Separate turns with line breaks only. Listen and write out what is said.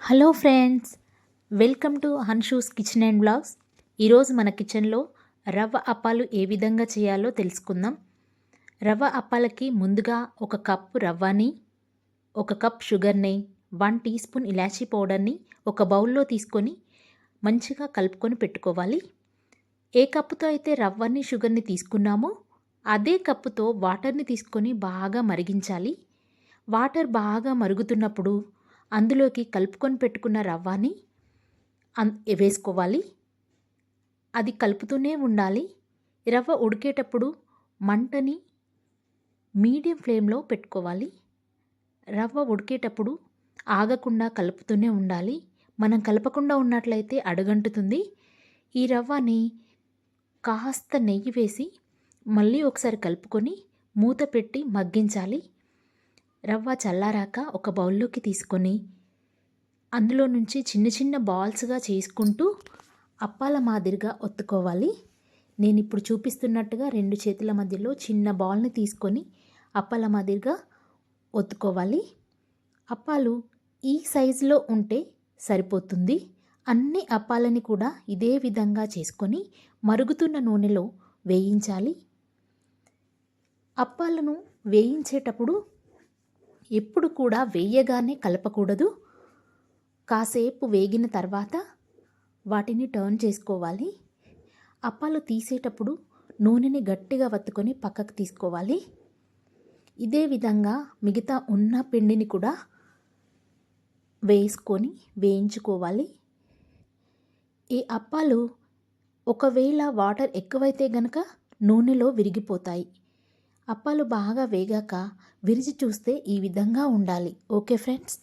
Hello friends welcome to Hanshu's kitchen and blogs. ఈరోజు మన కిచెన్లో రవ్వ అప్పాలు ఏ విధంగా చేయాలో తెలుసుకుందాం. రవ్వ అప్పాలకి ముందుగా ఒక కప్పు రవ్వని ఒక కప్ షుగర్ని వన్ టీ స్పూన్ ఇలాచీ పౌడర్ని ఒక బౌల్లో తీసుకొని మంచిగా కలుపుకొని పెట్టుకోవాలి. ఏ కప్పుతో అయితే రవ్వని షుగర్ని తీసుకున్నామో అదే కప్పుతో వాటర్ని తీసుకొని బాగా మరిగించాలి. వాటర్ బాగా మరుగుతున్నప్పుడు అందులోకి కలుపుకొని పెట్టుకున్న రవ్వని అన్ వేసుకోవాలి. అది కలుపుతూనే ఉండాలి. రవ్వ ఉడికేటప్పుడు మంటని మీడియం ఫ్లేమ్లో పెట్టుకోవాలి. రవ్వ ఉడికేటప్పుడు ఆగకుండా కలుపుతూనే ఉండాలి. మనం కలపకుండా ఉన్నట్లయితే అడుగంటుతుంది. ఈ రవ్వని కాస్త నెయ్యి వేసి మళ్ళీ ఒకసారి కలుపుకొని మూత పెట్టి మగ్గించాలి. రవ్వ చల్లారాక ఒక బౌల్లోకి తీసుకొని అందులో నుంచి చిన్న చిన్న బాల్స్గా చేసుకుంటూ అప్పాల మాదిరిగా ఒత్తుకోవాలి. నేను ఇప్పుడు చూపిస్తున్నట్టుగా రెండు చేతుల మధ్యలో చిన్న బాల్ని తీసుకొని అప్పాల మాదిరిగా ఒత్తుకోవాలి. అప్పాలు ఈ సైజులో ఉంటే సరిపోతుంది. అన్ని అప్పాలని కూడా ఇదే విధంగా చేసుకొని మరుగుతున్న నూనెలో వేయించాలి. అప్పాలను వేయించేటప్పుడు ఎప్పుడు కూడా వేయగానే కలపకూడదు. కాసేపు వేగిన తర్వాత వాటిని టర్న్ చేసుకోవాలి. అప్పాలు తీసేటప్పుడు నూనెని గట్టిగా వత్తుకొని పక్కకు తీసుకోవాలి. ఇదే విధంగా మిగతా ఉన్న పిండిని కూడా వేసుకొని వేయించుకోవాలి. ఈ అప్పాలు ఒకవేళ వాటర్ ఎక్కువైతే గనక నూనెలో విరిగిపోతాయి. అప్పాలు బాగా వేగాక విరిచి చూస్తే ఈ విధంగా ఉండాలి. Okay friends?